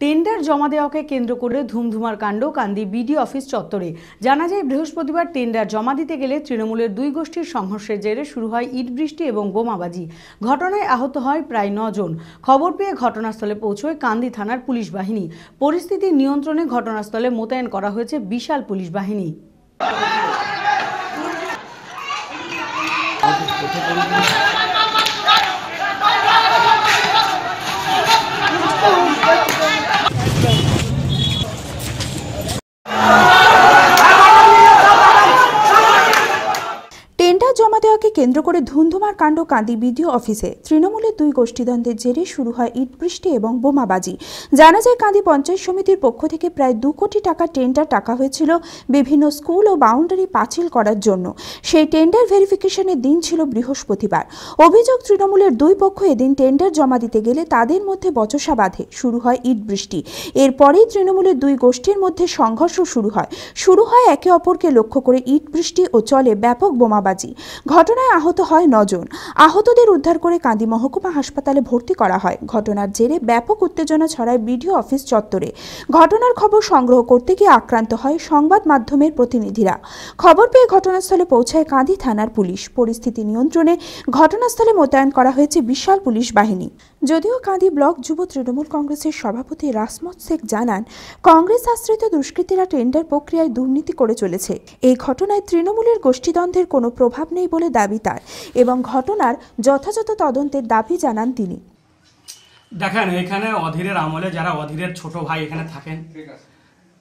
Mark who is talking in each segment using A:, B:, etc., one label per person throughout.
A: Tender জমা দেওয়াকে কেন্দ্র করে ধুমধুমার কাণ্ড কান্দি বিডি অফিস চত্বরে। জানা যায়, বৃহস্পতিবার টেন্ডার জমা দিতে গেলে তৃণমূলের দুই গোষ্ঠীর সংঘর্ষের জেরে শুরু হয় ইট বৃষ্টি এবং বোমাবাজি। ঘটনায় আহত হয় প্রায় নজন। খবর পেয়ে ঘটনাস্থলে পৌঁছয় কান্দি থানার পুলিশ বাহিনী। পরিস্থিতি নিয়ন্ত্রণে ঘটনাস্থলে মোতায়েন করা হয়েছে বিশাল পুলিশ বাহিনী
B: টেন্ডার জমা দেওয়াকে কেন্দ্র করে ধুন্ধুমার কাণ্ড কান্দি বিডিও অফিসে। তৃণমূলের দুই গোষ্ঠীদ্বন্দ্বের জেরে শুরু হয় ইট বৃষ্টি এবং বোমাবাজি। জানা যায়, কান্দি পঞ্চায়েত সমিতির পক্ষ থেকে প্রায় দু কোটি টাকা টেন্ডার টাকা হয়েছিল বিভিন্ন স্কুল ও বাউন্ডারি পাঁচিল করার জন্য। সেই টেন্ডার ভেরিফিকেশনের দিন ছিল বৃহস্পতিবার। অভিযোগ, তৃণমূলের দুই পক্ষ এদিন টেন্ডার জমা দিতে গেলে তাদের মধ্যে বচসা বাঁধে। শুরু হয় ইট বৃষ্টি এরপরেই তৃণমূলের দুই গোষ্ঠীর মধ্যে সংঘর্ষ শুরু হয়। শুরু হয় একে অপরকে লক্ষ্য করে ইট বৃষ্টি ও চলে ব্যাপক বোমাবাজি। ঘটনায় আহত হয় নজন। আহতদের উদ্ধার করে কান্দি মহকুমা হাসপাতালে ভর্তি করা হয়। ঘটনার জেরে ব্যাপক উত্তেজনা ছড়ায় বিডিও অফিস চত্বরে। ঘটনার খবর সংগ্রহ করতে গিয়ে আক্রান্ত হয় সংবাদ মাধ্যমের প্রতিনিধিরা। খবর পেয়ে ঘটনাস্থলে পৌঁছায় কাঁদি থানার পুলিশ। পরিস্থিতি নিয়ন্ত্রণে ঘটনাস্থলে মোতায়েন করা হয়েছে বিশাল পুলিশ বাহিনী। যদিও কাঁদি ব্লক যুব তৃণমূল কংগ্রেসের সভাপতি রাসমত শেখ জানান, কংগ্রেস আশ্রিত দুষ্কৃতীরা টেন্ডার প্রক্রিয়ায় দুর্নীতি করে চলেছে। এই ঘটনায় তৃণমূলের গোষ্ঠীদ্বন্দ্বের কোনো প্রভাব নেই বলে দাবি তার এবং ঘটনার যথাযথ তদন্তের দাবি জানান তিনি।
C: দেখেন, এখানে অধীরের আমলে যারা অধীরের ছোট ভাই এখানে থাকেন,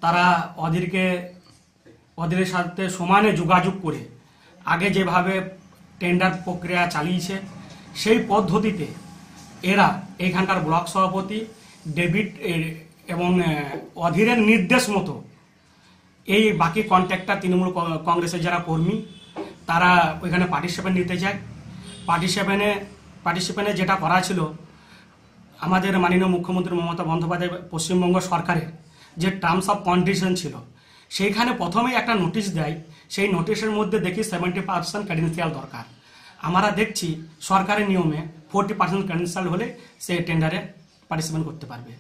C: তারা অধীরকে, অধীরের সাথে সমানে যোগাযোগ করে আগে যেভাবে টেন্ডার প্রক্রিয়া চালিয়েছে, সেই পদ্ধতিতে এরা এখানকার ব্লক সভাপতি, ডেভিড এবং অধীরের নির্দেশ মতো। এই বাকি কন্ট্যাক্টটা তৃণমূল কংগ্রেসের যারা কর্মী, তারা ওইখানে পার্টিসিপেন্ট নিতে যায় পার্টিসিপেন্টে পার্টিসিপেন্টে যেটা করা ছিল, আমাদের মাননীয় মুখ্যমন্ত্রী মমতা বন্দ্যোপাধ্যায় পশ্চিমবঙ্গ সরকারের যে টার্মস অফ কন্ডিশন ছিল, সেইখানে প্রথমেই একটা নোটিশ দেয়। সেই নোটিশের মধ্যে দেখি সেভেন্টি পার্সেন্ট ক্রেডেন্সিয়াল দরকার। আমরা দেখছি সরকারের নিয়মে ফোরটি পার্সেন্ট ক্রেডেন্সিয়াল হলে সে টেন্ডারে পার্টিসিপেন্ট করতে পারবে।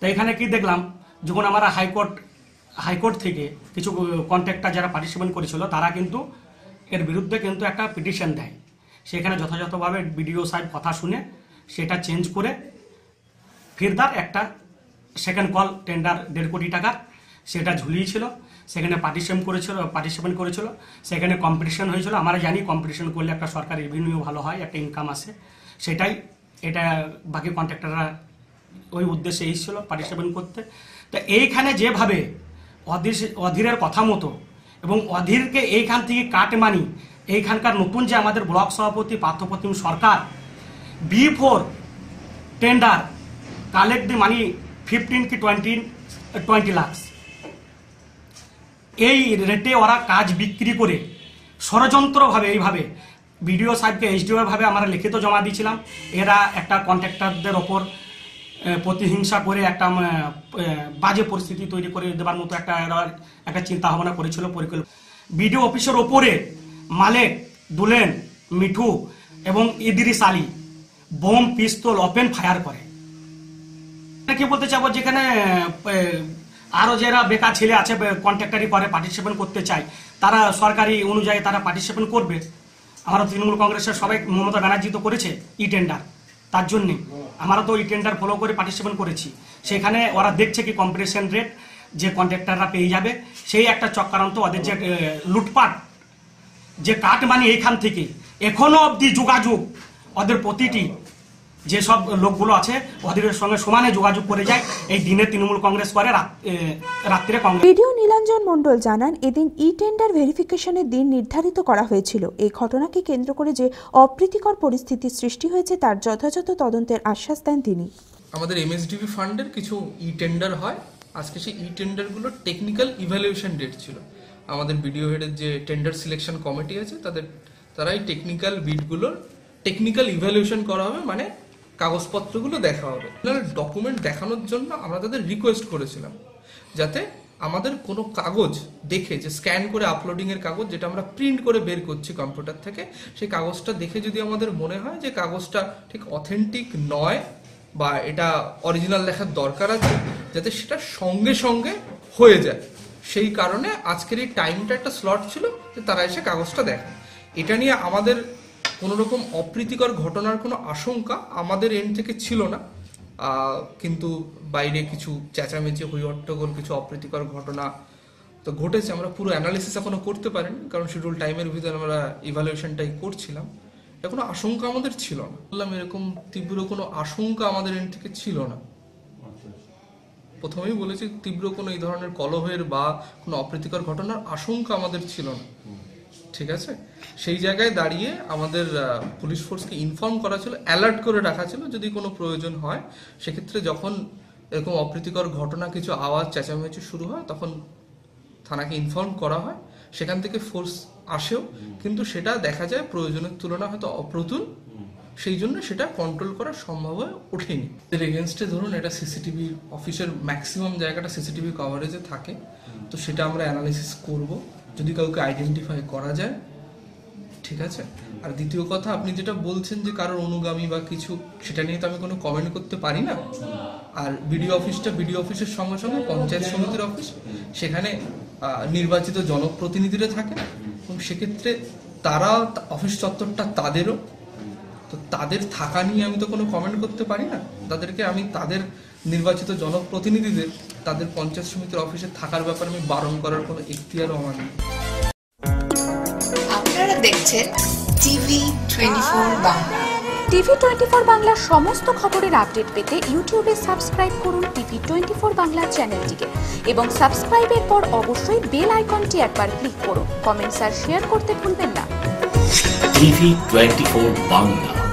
C: তো এখানে কি দেখলাম? যখন আমরা হাইকোর্ট হাইকোর্ট থেকে কিছু কন্ট্রাক্টর যারা পার্টিসিপেন্ট করেছিল, তারা কিন্তু এর বিরুদ্ধে কিন্তু একটা পিটিশন দেয়। সেখানে যথাযথভাবে বিডিও সাহেব কথা শুনে সেটা চেঞ্জ করে ফিরদার একটা সেকেন্ড কল টেন্ডার দেড় কোটি টাকা সেটা ঝুলিয়েছিল। সেখানে পার্টিসিপেন্ট করেছিল পার্টিসিপেন্ট করেছিল। সেখানে কম্পিটিশন হয়েছিল। আমরা জানি কম্পিটিশন করলে একটা সরকার রেভিনিউ ভালো হয়, একটা ইনকাম আসে। সেটাই এটা বাকি কন্ট্রাক্টররা ওই উদ্দেশ্যে এসেছিল পার্টিসিপেন্ট করতে। তো এইখানে যেভাবে অধীর অধীরের কথা মতো এবং অধীরকে এইখান থেকে কাট মানি এইখানকার নতুন যে আমাদের ব্লক সভাপতি, Parthapratim Sarkar before tender collect the money fifteen কি টোয়েন্টি টোয়েন্টি লাখস এই রেটে ওরা কাজ বিক্রি করে ষড়যন্ত্রভাবে এইভাবে বিডিও সাহেবকে এইচডিও ভাবে আমরা লিখিত জমা দিয়েছিলাম। এরা একটা কন্ট্রাক্টরদের ওপর প্রতিহিংসা করে একটা বাজে পরিস্থিতি তৈরি করে দেওয়ার মতো একটা একটা চিন্তা ভাবনা করেছিল পরিকল্পনা বিডিও অফিসের ওপরে মালেক দুলেন মিঠু এবং Idris Ali bomb pistol open fire করে। কি বলতে চাবো যেখানে আহ, আরও যারা বেকার ছেলে আছে কন্ট্রাক্টারি করে পার্টিসিপেন্ট করতে চায় তারা সরকারি অনুযায়ী তারা পার্টিসিপেন্ট করবে। আমরা তৃণমূল কংগ্রেসের সবাই মমতা ব্যানার্জি তো করেছে ই টেন্ডার তার জন্যে। আমরা তো ই টেন্ডার ফলো করে পার্টিসিপেট করেছি। সেখানে ওরা দেখছে কি কম্পিটিশন রেট যে কন্ট্রাক্টাররা পেয়ে যাবে। সেই একটা চক্রান্ত ওদের যে লুটপাট, যে কাট মানি এইখান থেকে। এখনও অবধি যোগাযোগ ওদের প্রতিটি যেসব লোকগুলো আছে ওদের সঙ্গে সমানে যোগাযোগ করে যায়। এই দিনে তৃণমূল কংগ্রেস করে রাত- রাত্রে কংগ্রেস
B: বিডিও নীলাঞ্জন মণ্ডল জানান এদিন ই টেন্ডার ভেরিফিকেশনের দিন নির্ধারিত করা হয়েছিল। এই ঘটনাকে কেন্দ্র করে যে অপ্রীতিকর পরিস্থিতির সৃষ্টি হয়েছে তার যথাযথ তদন্তের আশ্বাস দেন তিনি।
D: আমাদের এমএসডিবি ফান্ডের কিছু ই টেন্ডার হয়। আজকে সেই ই টেন্ডারগুলোর টেকনিক্যাল ইভ্যালুয়েশন ডেট ছিল। আমাদের বিডিও হেডের যে টেন্ডার সিলেকশন কমিটি আছে তাদের তারাই টেকনিক্যাল বিটগুলোর টেকনিক্যাল ইভ্যালুয়েশন করা হবে। মানে কাগজপত্রগুলো দেখা হবে। ডকুমেন্ট দেখানোর জন্য আমরা তাদের রিকোয়েস্ট করেছিলাম, যাতে আমাদের কোনো কাগজ দেখে, যে স্ক্যান করে আপলোডিং এর কাগজ যেটা আমরা প্রিন্ট করে বের করছি কম্পিউটার থেকে, সেই কাগজটা দেখে যদি আমাদের মনে হয় যে কাগজটা ঠিক অথেন্টিক নয় বা এটা অরিজিনাল দেখার দরকার আছে, যাতে সেটা সঙ্গে সঙ্গে হয়ে যায়। সেই কারণে আজকের এই টাইমটা একটা স্লট ছিল যে তারা এসে কাগজটা দেখায় এটা নিয়ে আমাদের কোনো রকম অপ্রীতিকর ঘটনার কোনো আশঙ্কা আমাদের এন্ড থেকে ছিল না। কিন্তু বাইরে কিছু চেঁচামেচি হই হট্টগোল কিছু অপ্রীতিকর ঘটনা তো ঘটেছে। আমরা পুরো অ্যানালিসিস এখনও করতে পারিনি কারণ শিডিউল টাইমের ভিতরে আমরা ইভালুয়েশনটাই করছিলাম। এটা কোনো আশঙ্কা আমাদের ছিল না। বললাম এরকম তীব্র কোনো আশঙ্কা আমাদের এন্ড থেকে ছিল না। প্রথমেই বলেছি তীব্র কোনো এই ধরনের কলহের বা কোনো অপ্রীতিকর ঘটনার আশঙ্কা আমাদের ছিল না। ঠিক আছে? সেই জায়গায় দাঁড়িয়ে আমাদের পুলিশ ফোর্সকে ইনফর্ম করা ছিল অ্যালার্ট করে রাখা ছিল যদি কোনো প্রয়োজন হয়। সেক্ষেত্রে যখন এরকম অপ্রীতিকর ঘটনা কিছু আওয়াজ চেঁচামেচি শুরু হয় তখন থানাকে ইনফর্ম করা হয়। সেখান থেকে ফোর্স আসেও কিন্তু সেটা দেখা যায় প্রয়োজনের তুলনা হয়তো অপ্রতুল। সেই জন্য সেটা কন্ট্রোল করা সম্ভব হয়ে ওঠেনি। এর এগেনস্টে ধরুন এটা সিসিটিভি অফিসের ম্যাক্সিমাম জায়গাটা সিসিটিভি কভারেজে থাকে। তো সেটা আমরা অ্যানালিসিস করব। যদি কাউকে আইডেন্টিফাই করা যায়, ঠিক আছে? আর দ্বিতীয় কথা, আপনি যেটা বলছেন যে কারোর অনুগামী বা কিছু, সেটা নিয়ে তো আমি কোনো কমেন্ট করতে পারি না। আর বিডিও অফিসটা বিডিও অফিসের সঙ্গে সঙ্গে পঞ্চায়েত সমিতির অফিস সেখানে নির্বাচিত জনপ্রতিনিধিরা থাকে। এবং সেক্ষেত্রে তারা অফিস চত্বরটা তাদেরও। তো তাদের থাকা নিয়ে আমি তো কোনো কমেন্ট করতে পারি না। তাদেরকে আমি তাদের নির্বাচিত জনপ্রতিনিধিদের তাদের পঞ্চায়েত সমিতির অফিসে থাকার ব্যাপারে আমি বারণ করার কোনো এখতিয়ারও আমার নেই।
E: আপনারা দেখছেন TV twenty four Bangla.
B: TV twenty four বাংলার সমস্ত খবরের আপডেট পেতে ইউটিউবে সাবস্ক্রাইব করুন টিভি টোয়েন্টি ফোর বাংলা চ্যানেলটিকে এবং সাবস্ক্রাইবের পর অবশ্যই বেল আইকনটি একবার ক্লিক করুন। কমেন্টস আর শেয়ার করতে ভুলবেন না।
F: TV twenty four Bangla.